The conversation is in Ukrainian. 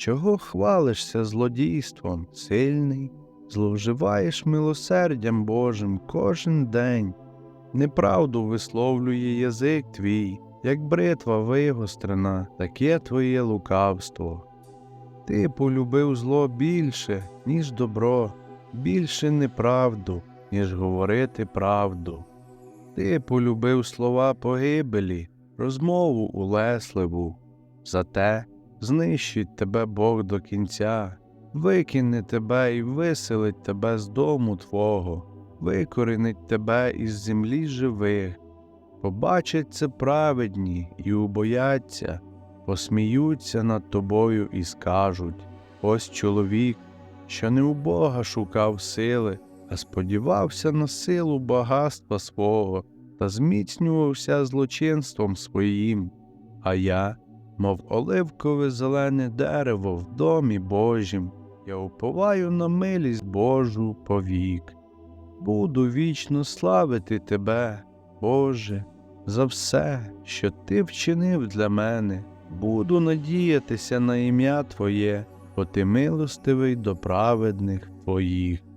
Чого хвалишся злодійством, сильний, зловживаєш милосердям Божим кожен день, неправду висловлює язик твій, як бритва вигострена, таке твоє лукавство. Ти полюбив зло більше, ніж добро, більше неправду, ніж говорити правду. Ти полюбив слова погибелі, розмову улесливу, зате знищить тебе Бог до кінця, викине тебе і виселить тебе з дому твого, викоренить тебе із землі живих. Побачать це праведні і убояться, посміються над тобою і скажуть ось чоловік, що не у Бога шукав сили, а сподівався на силу багатства свого та зміцнювався злочинством своїм, а я, мов оливкове зелене дерево в домі Божім, я уповаю на милість Божу повік. Буду вічно славити Тебе, Боже, за все, що Ти вчинив для мене, буду надіятися на ім'я Твоє, бо Ти милостивий до праведних Твоїх.